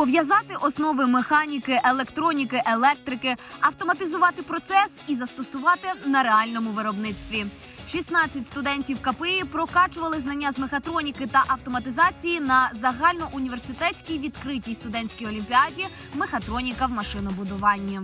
Пов'язати основи механіки, електроніки, електрики, автоматизувати процес і застосувати на реальному виробництві. 16 студентів КПІ прокачували знання з мехатроніки та автоматизації на загальноуніверситетській відкритій студентській олімпіаді Мехатроніка в машинобудуванні.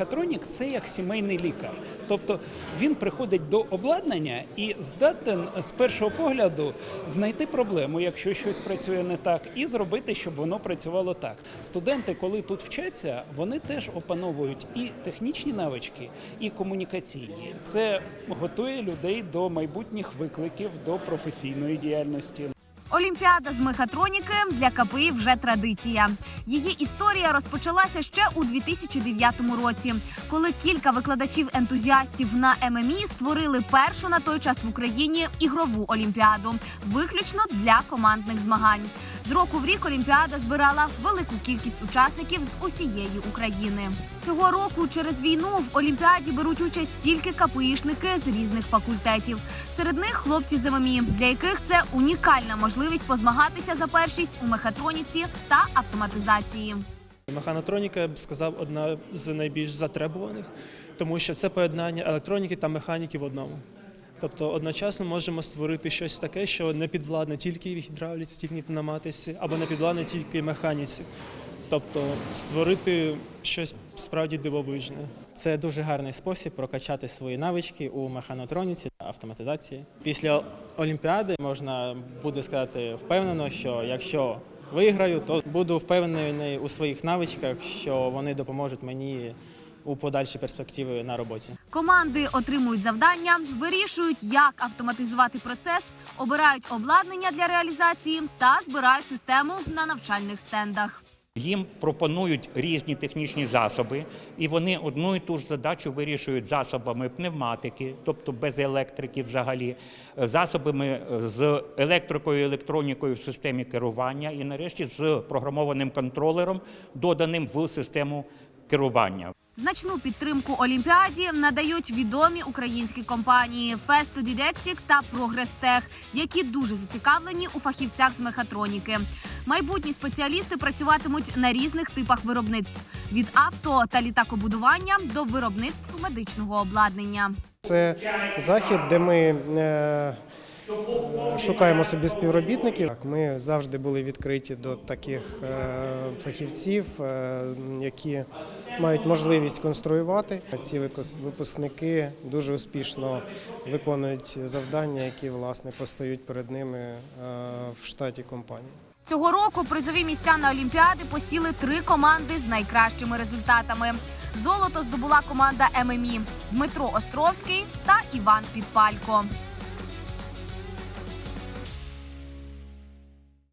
Мехатронік це як сімейний лікар. Тобто він приходить до обладнання і здатен з першого погляду знайти проблему, якщо щось працює не так, і зробити, щоб воно працювало так. Студенти, коли тут вчаться, вони теж опановують і технічні навички, і комунікаційні. Це готує людей до майбутніх викликів, до професійної діяльності. Олімпіада з мехатроніки для КПІ вже традиція. Її історія розпочалася ще у 2009 році, коли кілька викладачів-ентузіастів на ММІ створили першу на той час в Україні ігрову олімпіаду, виключно для командних змагань. З року в рік Олімпіада збирала велику кількість учасників з усієї України. Цього року через війну в Олімпіаді беруть участь тільки КПІшники з різних факультетів. Серед них хлопці з для яких це унікальна можливість позмагатися за першість у мехатроніці та автоматизації. Механотроніка, я б сказав, одна з найбільш затребуваних, тому що це поєднання електроніки та механіки в одному. Тобто одночасно можемо створити щось таке, що не підвладне тільки гідравліці, тільки пневматиці, або не підвладне тільки механіці. Тобто створити щось справді дивовижне. Це дуже гарний спосіб прокачати свої навички у механотроніці та автоматизації. Після Олімпіади можна буде сказати впевнено, що якщо виграю, то буду впевнений у своїх навичках, що вони допоможуть мені у подальшій перспективи на роботі. Команди отримують завдання, вирішують, як автоматизувати процес, обирають обладнання для реалізації та збирають систему на навчальних стендах. Їм пропонують різні технічні засоби, і вони одну і ту ж задачу вирішують засобами пневматики, тобто без електрики взагалі, е, засобами е, з електрикою, електронікою в системі керування, і нарешті з програмованим контролером, доданим в систему керування. Значну підтримку Олімпіаді надають відомі українські компанії Festo Didactic та Progress які дуже зацікавлені у фахівцях з мехатроніки. Майбутні спеціалісти працюватимуть на різних типах виробництв від авто та літакобудування до виробництв медичного обладнання. Це захід, де ми е, шукаємо собі співробітників. Ми завжди були відкриті до таких е, фахівців, е, які мають можливість конструювати. Ці випуск- випускники дуже успішно виконують завдання, які власне постають перед ними е, в штаті компанії. Цього року призові місця на Олімпіади посіли три команди з найкращими результатами. Золото здобула команда ММІ Дмитро Островський та Іван Підпалько.